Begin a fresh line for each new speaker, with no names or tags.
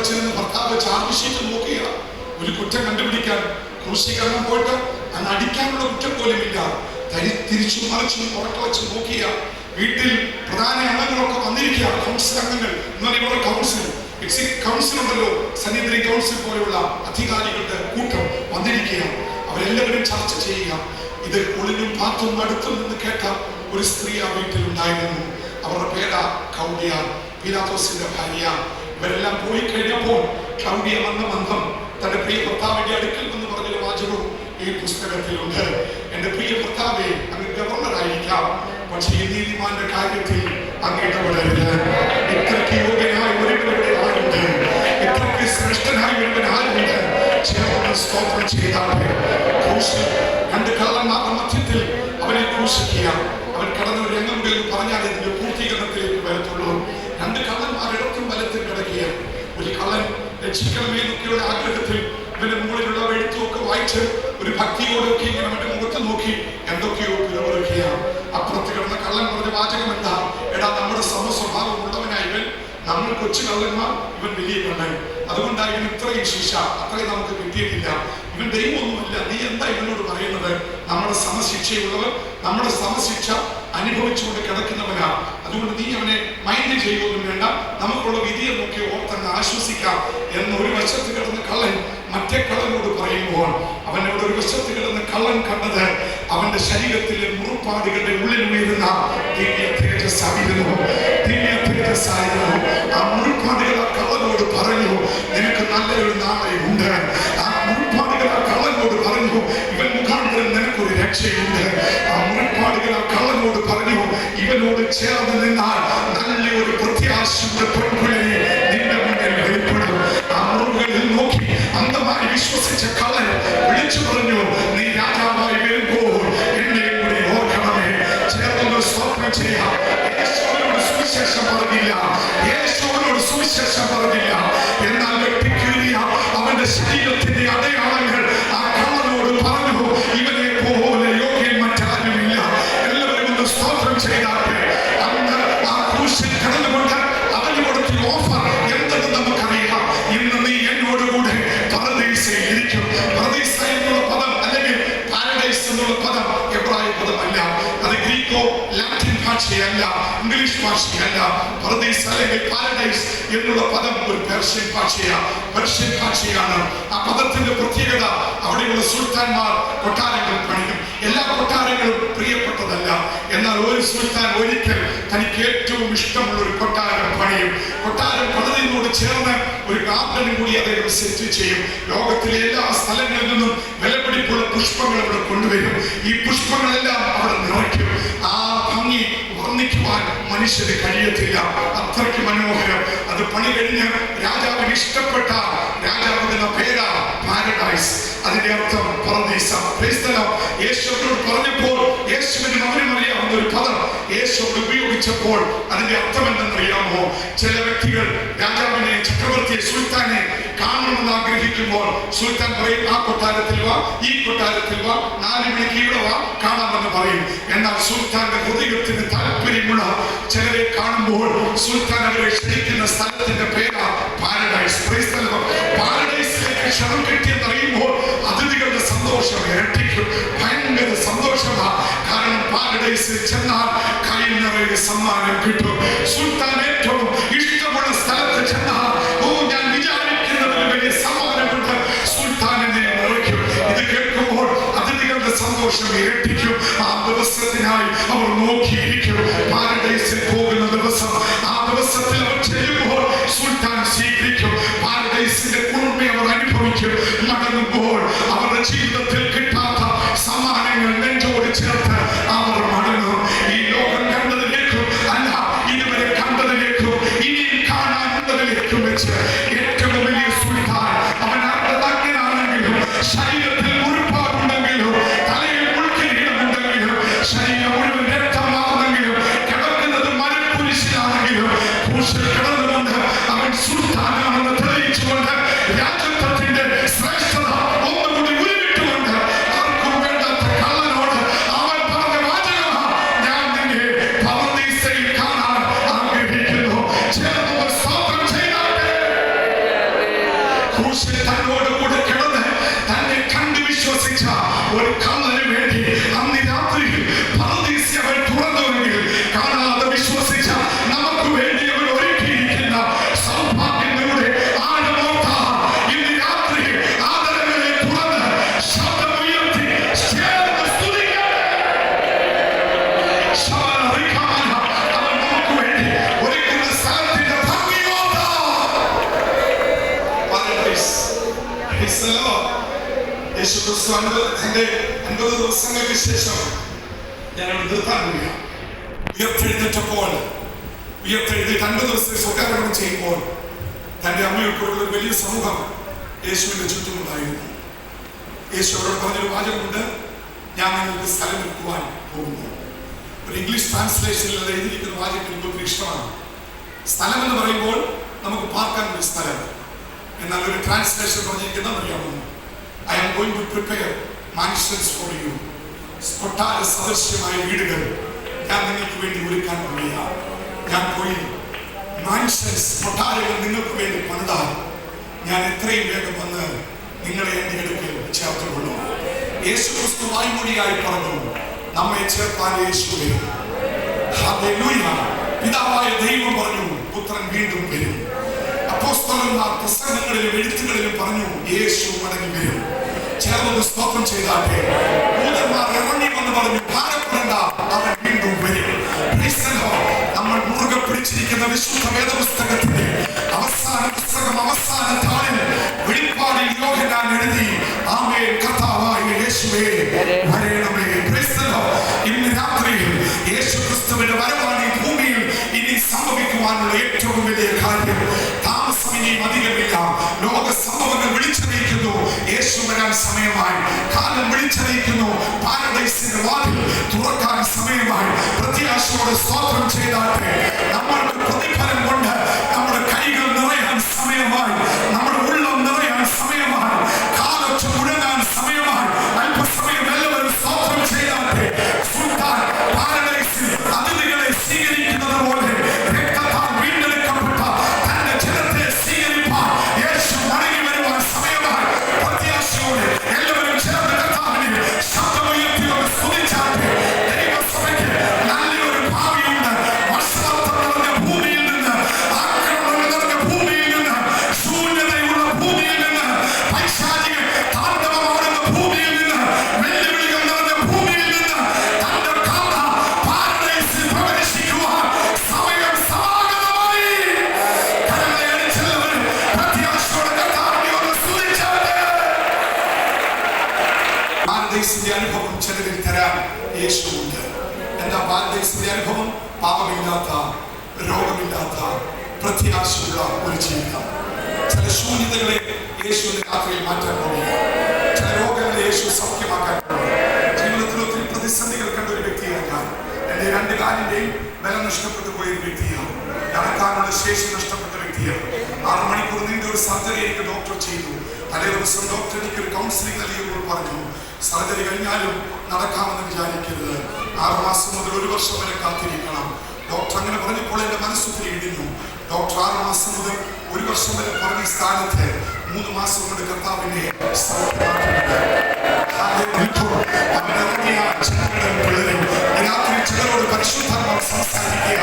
വെച്ചിരുന്ന് ഭർത്താവ് charge sheet നോക്കുക ഒരു കുറ്റം കണ്ടുപിടിക്കാൻ ക്രൂശീകരണം പോയിട്ട് അന്ന് അടിക്കാനുള്ള കുറ്റം പോലും ഇല്ല തരി തിരിച്ചു മറിച്ചും പുറത്തു വെച്ച് നോക്കിയ വീട്ടിൽ പ്രധാന അംഗങ്ങളൊക്കെ വന്നിരിക്കുക. കൗൺസിൽ അംഗങ്ങൾ എന്നാൽ കൗൺസിൽ കൗൺസിൽ ഉണ്ടല്ലോ. സന്നിധി കൗൺസിൽ പോലെയുള്ള അധികാരികളുടെ കൂട്ടം വന്നിരിക്കുക. അവരെല്ലാവരും ചർച്ച ചെയ്യുക. ഇത് ഒളിനും പാത്തും അടുത്തും നിന്ന് കേട്ട ഒരു സ്ത്രീ ആ വീട്ടിൽ ഉണ്ടായിരുന്നു അവരുടെ പേരാ കൗഡിയ പീലാത്തോസിന്റെ ഭാര്യ. ഇവരെല്ലാം പോയി കഴിഞ്ഞപ്പോൾ കൗഡിയ വന്ന ബന്ധം തന്റെ പ്രിയ ഭർത്താവിന്റെ അടുക്കൽ എന്ന് പറഞ്ഞൊരു വാചകവും ഈ പുസ്തകത്തിലുണ്ട്. എന്റെ പ്രിയ ഭർത്താവെ അങ്ങ് ഗവർണർ ആയിരിക്കാം പക്ഷേ ഈ നീതിമാന്റെ കാര്യത്തിൽ അങ്ങ് ഇടപെടരുത്. ഇത്രയ്ക്ക് യോഗ്യനായ ഒരുവരുടെ ആരുണ്ട്? ഇത്രയ്ക്ക് ശ്രേഷ്ഠനായ ഒരുവൻ ആരുണ്ട്? ചേർന്ന് സ്തോത്രം ചെയ്താട്ടെ ക്രൂശ് രണ്ട് കള്ളന്മാരുടെ മധ്യത്തിൽ അവനെ ക്രൂശിക്കുക. അവൻ കടന്ന ഒരു രംഗം പറഞ്ഞാൽ ഇതിന്റെ പൂർത്തീകരണത്തിലേക്ക് വരത്തുള്ളൂ രണ്ട് കള്ളന്മാർ ഇടത്തും വലത്തും കിടക്കുക ഒരു കള്ളൻ രക്ഷിക്കണമേ എന്നൊക്കെയുള്ള ആഗ്രഹത്തിൽ ഇവന്റെ മുകളിലുള്ള എഴുത്തുമൊക്കെ വായിച്ച് ഒരു ഭക്തിയോടൊക്കെ ഇങ്ങനെ അവന്റെ മുഖത്ത് നോക്കി എന്തൊക്കെയോ പിറവിറക്കുക അപ്പുറത്ത് കിടന്ന കള്ളൻ പറഞ്ഞ വാചകം എന്താ? എടാ നമ്മുടെ സമസ്വഭാവം ഉള്ളവനായി ഇവൻ. നമ്മൾ കൊച്ചു കള്ളന്മാർ ഇവൻ വലിയ കള്ളൻ. അതുകൊണ്ടാണ് ഇവൻ ഇത്രയും ശിക്ഷ. അത്രയും നമുക്ക് കിട്ടിയിട്ടില്ല. ഇവൻ ദൈവമൊന്നുമില്ല. നീ എന്താ ഇവനോട് പറയുന്നത്? നമ്മുടെ സമശിക്ഷയുള്ളവർ നമ്മുടെ സമശിക്ഷ അനുഭവിച്ചുകൊണ്ട് കിടക്കുന്നവനാണ് അതുകൊണ്ട് നീ അവനെ മൈൻഡ് ചെയ്യുകയൊന്നും വേണ്ട. നമുക്കുള്ള വിധിയെ നോക്കി ഓർത്തങ്ങ് ആശ്വസിക്കാം എന്ന് ഒരു വശത്ത് കിടന്ന് കള്ളൻ മറ്റേ കള്ളനോട് പറയുമ്പോൾ അവനോട് ഒരു വശത്ത് കിടന്ന് കള്ളൻ കണ്ടത് അവന്റെ ശരീരത്തിലെ മുറുപ്പാടുകളുടെ ഉള്ളിൽ ഉയരുന്ന ദിവ്യ തേജസ്സായിരുന്നു ദിവ്യ തേജസ്സായിരുന്നു ആ മുറുപ്പാടുകൾ ആ കള്ളനോട് പറഞ്ഞു നിനക്ക് നല്ലൊരു നിനക്കൊരു രക്ഷയുണ്ട് ആ കള്ളനോട് പറഞ്ഞു ഇവനോട് ചേർന്ന് നിന്നാൽ നല്ല ഒരു പ്രത്യാശയുടെ പെൺപിള്ളി നിന്റെ മുന്നിൽ വെളിപ്പെടും. ആ മുറുകളിൽ നോക്കി അന്ധമായി വിശ്വസിച്ച കള്ളൻ വിളിച്ചു പറഞ്ഞു നീ രാജാവായി വരുമ്പോൾ എന്നെയും കൂടി ഓർക്കണമേ. ചേർന്ന് സ്വപ്നം ചെയ്യാം. യേശുവിനോട് സുവിശേഷം പറഞ്ഞില്ല. യേശുവിനോട് സുവിശേഷം പറഞ്ഞില്ല. ഭാഷയല്ല ഇംഗ്ലീഷ് ഭാഷയല്ല. പരദീസ് അല്ലെങ്കിൽ പാരഡൈസ് എന്നുള്ള പദം ഒരു പേർഷ്യൻ ഭാഷയാണ് പേർഷ്യൻ ഭാഷയാണ്. ആ പദത്തിന്റെ പ്രത്യേകത അവിടെയുള്ള സുൽത്താൻമാർ കൊട്ടാരങ്ങൾ പണിയും. എല്ലാ കൊട്ടാരങ്ങളും പ്രിയപ്പെട്ടതല്ല. എന്നാൽ ഒരു സുൽത്താൻ ഒരിക്കൽ തനിക്ക് ഏറ്റവും ഇഷ്ടമുള്ള ഒരു കൊട്ടാരം പണിയും. കൊട്ടാരം പണിതിനോട് ചേർന്ന് ഒരു ഗാർഡനും കൂടി അദ്ദേഹം സെറ്റ് ചെയ്യും. ലോകത്തിലെ എല്ലാ സ്ഥലങ്ങളിൽ നിന്നും വിലപിടിപ്പുള്ള പുഷ്പങ്ങൾ അവിടെ കൊണ്ടുവരും. ഈ പുഷ്പങ്ങളെല്ലാം അവിടെ നിറയ്ക്കും ആ ഭംഗി വർണിക്കുവാൻ മനുഷ്യന് കഴിയത്തില്ല അത്രയ്ക്ക് മനോഹരം. അത് പണി കഴിഞ്ഞ് രാജാവിന് ഇഷ്ടപ്പെട്ട രാജാവിന്റെ പേരാ പാരഡൈസ്. അതിന്റെ അർത്ഥം പറദീസ. യേശുവിനോട് പറഞ്ഞപ്പോൾ യേശുവിന് അവനും അറിയാവുന്ന ഒരു പദം യേശുവോട് ഉപയോഗിച്ചപ്പോൾ അതിന്റെ അർത്ഥം എന്തെന്നറിയാമോ? ചില വ്യക്തികൾ രാജാവിനെ ചക്രവർത്തിയെ സുൽത്താനെ കാണണമെന്ന് ആഗ്രഹിക്കുമ്പോൾ സുൽത്താൻ പറയും ആ കൊട്ടാരത്തിൽ വാ ഈ കൊട്ടാരത്തിൽ വാ നാല് മണിക്ക് ഇവിടെ വാ കാണാമെന്ന് പറയും. എന്നാൽ സുൽത്താന്റെ ചിലരെ കാണുമ്പോൾ സുൽത്താൻ അവരെ ക്ഷണിക്കുന്ന സ്ഥലത്തിന്റെ പേരാ പാരഡൈസ്. പാരഡൈസിലേക്ക് ക്ഷണം കിട്ടിയെന്നറിയുമ്പോൾ അതിഥികളുടെ സന്തോഷം ഇരട്ടിക്കും. ഭയങ്കര സന്തോഷമാണ് കാരണം പാരഡൈസിൽ ചെന്നാൽ കയ്യിൽ നിറയെ സമ്മാനം കിട്ടും. സുൽത്താൻ ഏറ്റവും ഇഷ്ടമുള്ള സ്ഥലത്ത് ചെന്നാൽ ഓ ഞാൻ വിചാരിക്കുന്നതിൽ വലിയ സമ്മാനമുണ്ട് നിറയ്ക്കും. ഇത് കേൾക്കുമ്പോൾ അതിഥികളുടെ സന്തോഷം ഇരട്ടിക്കും. ആ ദിവസത്തിനായി അവർ നോക്കിയിരിക്കും. പോകുന്ന ദിവസം ആ ദിവസത്തിൽ കണ്ട് വിശ്വസിച്ച ഒരു കള്ളന് വേണ്ടി യേശുക്രിസ്തു അൻപത് തന്റെ അൻപത് ദിവസങ്ങൾക്ക് ശേഷം ഞാനവിടെ നിർത്താൻ പോവുക ഉയർത്തെഴുന്നേറ്റപ്പോൾ ഉയർത്തെഴുന്നേറ്റ് അൻപത് ദിവസത്തെ സ്വകാരണം ചെയ്യുമ്പോൾ തന്റെ അമ്മയുൾപ്പെടെയുള്ള ഒരു വലിയ സമൂഹം യേശുവിന്റെ ചുറ്റുമുണ്ടായിരുന്നു. യേശു അവരോട് പറഞ്ഞൊരു വാചകമുണ്ട് ഞാൻ നിങ്ങൾക്ക് സ്ഥലം വിൽക്കുവാൻ പോകുന്നു. ഒരു ഇംഗ്ലീഷ് ട്രാൻസ്ലേഷനിൽ അത് എഴുതിയിരിക്കുന്ന വാചകം എനിക്ക് ഒത്തിരി ഇഷ്ടമാണ്. സ്ഥലം എന്ന് പറയുമ്പോൾ നമുക്ക് പാർക്കാൻ ഒരു സ്ഥലം. എന്നാൽ ഒരു ട്രാൻസ്ലേഷൻ പറഞ്ഞിരിക്കുന്ന അറിയാമോ? I am going to prepare mansions for you കൊട്ടാര സദൃശ്യമായ വീടുകൾ ഞാൻ നിങ്ങൾക്ക് വേണ്ടി ഒരുക്കാൻ പോവുക ഞാൻ പോയി മാൻഷൻസ് കൊട്ടാരങ്ങൾ നിങ്ങൾക്ക് വേണ്ടി പണിതാൽ ഞാൻ എത്രയും വേഗം വന്ന് നിങ്ങളെ എന്റെ അടുക്കൽ ചേർത്തുകൊള്ളു. യേശു ക്രിസ്തു വായ്മൊഴിയായി പറഞ്ഞു നമ്മെ ചേർക്കാൻ യേശു. പിതാവായ ദൈവം പറഞ്ഞു പുത്രൻ വീണ്ടും വരും. അപ്പോസ്തലന്മാർ പ്രസംഗങ്ങളിലും എഴുത്തുകളിലും പറഞ്ഞു യേശു മടങ്ങി വരും. ചേർന്നത് സ്തോത്രം ചെയ്താട്ടെ ദൂതന്മാർ ഇറങ്ങി വന്ന് പറഞ്ഞു ഭാരപ്പെടേണ്ട അവൻ വീണ്ടും വരും. നമ്മൾ മുറുകെ പിടിച്ചിരിക്കുന്ന വിശുദ്ധ വേദപുസ്തകത്തിന്റെ അവസാന പുസ്തകം അവസാന താളിൽ വെളിപ്പാടിൽ യോഹന്നാൻ എഴുതി ആമേ കർത്താവായ യേശുവേ വരേണമേ. സമയമായി. കാലം വിളിച്ചറിയിക്കുന്നു. പാരഡൈസിന്റെ വാതിൽ തുറക്കാൻ സമയമായി. പ്രത്യാശയോടെ സ്തോത്രം ചെയ്താട്ടെ. നമ്മൾക്ക് രോഗമില്ലാത്ത പ്രത്യാശയുള്ള ഒരു ജീവിതം. ചില ശൂന്യതകളെ യേശുവിന്റെ രാത്രിയിൽ മാറ്റാൻ പോകുക ചില രോഗങ്ങളെ യേശു സൗഖ്യമാക്കാൻ പോകുക ജീവിതത്തിൽ ഒത്തിരി പ്രതിസന്ധികൾ കണ്ട ഒരു വ്യക്തിയാണ് ഞാൻ. എന്റെ രണ്ട് കാലിന്റെയും ബലം നഷ്ടപ്പെട്ടു പോയ ഒരു വ്യക്തിയാണ്. നടക്കാനുള്ള ശേഷി നഷ്ടപ്പെട്ട വ്യക്തിയാണ്. ആറ് മണിക്കൂർ നീണ്ട ഒരു സർജറി എനിക്ക് ഡോക്ടർ ചെയ്തു. തലേ ദിവസം ഡോക്ടർ എനിക്ക് ഒരു കൗൺസിലിംഗ് നൽകിയപ്പോൾ പറഞ്ഞു സർജറി കഴിഞ്ഞാലും നടക്കാമെന്ന് വിചാരിക്കരുത്. ആറുമാസം മുതൽ ഒരു വർഷം വരെ കാത്തിരിക്കണം. ഡോക്ടർ അങ്ങനെ പറഞ്ഞപ്പോൾ എന്റെ മനസ്സ് പേടിഞ്ഞു ഡോക്ടർ ആറ് മാസം മുതൽ ഒരു വർഷം വരെ പറഞ്ഞ സ്ഥാനത്ത് മൂന്ന് മാസം കൊണ്ട് കർത്താവിനെ ചിലരോട് പരിശുദ്ധമാർ സംസാരിക്കുക